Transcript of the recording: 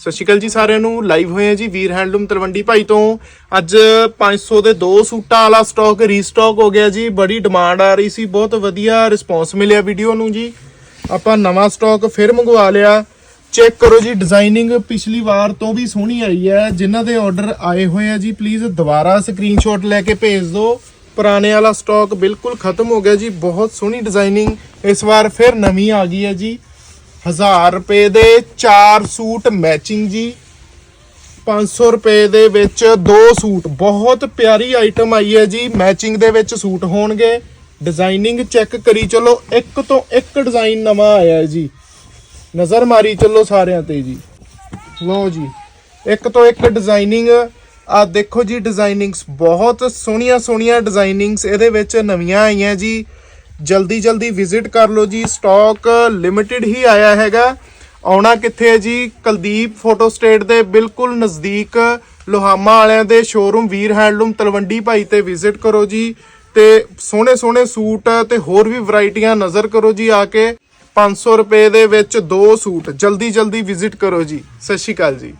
ਸਤਿ ਸ਼੍ਰੀ ਅਕਾਲ ਜੀ ਸਾਰਿਆਂ ਨੂੰ। ਲਾਈਵ ਹੋਏ ਆ ਜੀ ਵੀਰ ਹੈਂਡਲੂਮ ਤਲਵੰਡੀ ਭਾਈ ਤੋਂ। ਅੱਜ 500 ਦੇ ਦੋ ਸੂਟਾਂ ਵਾਲਾ ਸਟਾਕ ਰੀਸਟਾਕ ਹੋ ਗਿਆ ਜੀ। ਬੜੀ ਡਿਮਾਂਡ ਆ ਰਹੀ ਸੀ। ਬਹੁਤ ਵਧੀਆ ਰਿਸਪੌਂਸ ਮਿਲਿਆ ਵੀਡੀਓ ਨੂੰ ਜੀ। ਆਪਾਂ ਨਵਾਂ ਸਟਾਕ ਫਿਰ ਮੰਗਵਾ ਲਿਆ। ਚੈੱਕ ਕਰੋ ਜੀ ਡਿਜ਼ਾਈਨਿੰਗ ਪਿਛਲੀ ਵਾਰ ਤੋਂ ਵੀ ਸੋਹਣੀ ਆਈ ਹੈ। ਜਿਨ੍ਹਾਂ ਦੇ ਆਰਡਰ ਆਏ ਹੋਏ ਆ ਜੀ ਪਲੀਜ਼ ਦੁਬਾਰਾ ਸਕਰੀਨਸ਼ਾਟ ਲੈ ਕੇ ਭੇਜ ਦਿਓ। ਪੁਰਾਣੇ ਵਾਲਾ ਸਟਾਕ ਬਿਲਕੁਲ ਖਤਮ ਹੋ ਗਿਆ ਜੀ। ਬਹੁਤ ਸੋਹਣੀ ਡਿਜ਼ਾਈਨਿੰਗ ਇਸ ਵਾਰ ਫਿਰ ਨਵੀਂ ਆ ਗਈ ਹੈ ਜੀ। 1000 ਰੁਪਏ ਦੇ 4 ਸੂਟ ਮੈਚਿੰਗ ਜੀ। 500 ਰੁਪਏ ਦੇ ਵਿੱਚ ਦੋ ਸੂਟ। ਬਹੁਤ ਪਿਆਰੀ ਆਈਟਮ ਆਈ ਹੈ ਜੀ। ਮੈਚਿੰਗ ਦੇ ਵਿੱਚ ਸੂਟ ਹੋਣਗੇ। ਡਿਜ਼ਾਈਨਿੰਗ ਚੈੱਕ ਕਰੀ ਚਲੋ। ਇੱਕ ਤੋਂ ਇੱਕ ਡਿਜ਼ਾਈਨ ਨਵਾਂ ਆਇਆ ਹੈ ਜੀ। ਨਜ਼ਰ ਮਾਰੀ ਚੱਲੋ ਸਾਰਿਆਂ ਤੇ ਜੀ। ਲਓ ਜੀ। ਇੱਕ ਤੋਂ ਇੱਕ ਡਿਜ਼ਾਈਨਿੰਗ ਆ ਦੇਖੋ ਜੀ ਡਿਜ਼ਾਈਨਿੰਗਸ ਬਹੁਤ ਸੋਹਣੀਆਂ ਸੋਹਣੀਆਂ ਡਿਜ਼ਾਈਨਿੰਗਸ ਇਹਦੇ ਵਿੱਚ ਨਵੀਆਂ ਆਈਆਂ ਜੀ। ਜਲਦੀ ਜਲਦੀ ਵਿਜ਼ਿਟ ਕਰ ਲਓ ਜੀ। ਸਟਾਕ ਲਿਮਿਟਿਡ ਹੀ ਆਇਆ ਹੈਗਾ। ਆਉਣਾ ਕਿੱਥੇ ਹੈ ਜੀ? ਕੁਲਦੀਪ ਫੋਟੋ ਸਟੇਟ ਦੇ ਬਿਲਕੁਲ ਨਜ਼ਦੀਕ ਲੋਹਾਮਾ ਵਾਲਿਆਂ ਦੇ ਸ਼ੋਰੂਮ ਵੀਰ ਹੈਂਡਲੂਮ ਤਲਵੰਡੀ ਭਾਈ ਤੇ ਵਿਜ਼ਿਟ ਕਰੋ ਜੀ। ਤੇ ਸੋਹਣੇ ਸੋਹਣੇ ਸੂਟ ਤੇ ਹੋਰ ਵੀ ਵੈਰਾਈਟੀਆਂ ਨਜ਼ਰ ਕਰੋ ਜੀ ਆ ਕੇ। 500 ਰੁਪਏ ਦੇ ਵਿੱਚ ਦੋ ਸੂਟ। ਜਲਦੀ ਜਲਦੀ ਵਿਜ਼ਿਟ ਕਰੋ ਜੀ। ਸਤਿ ਸ਼੍ਰੀ ਅਕਾਲ ਜੀ।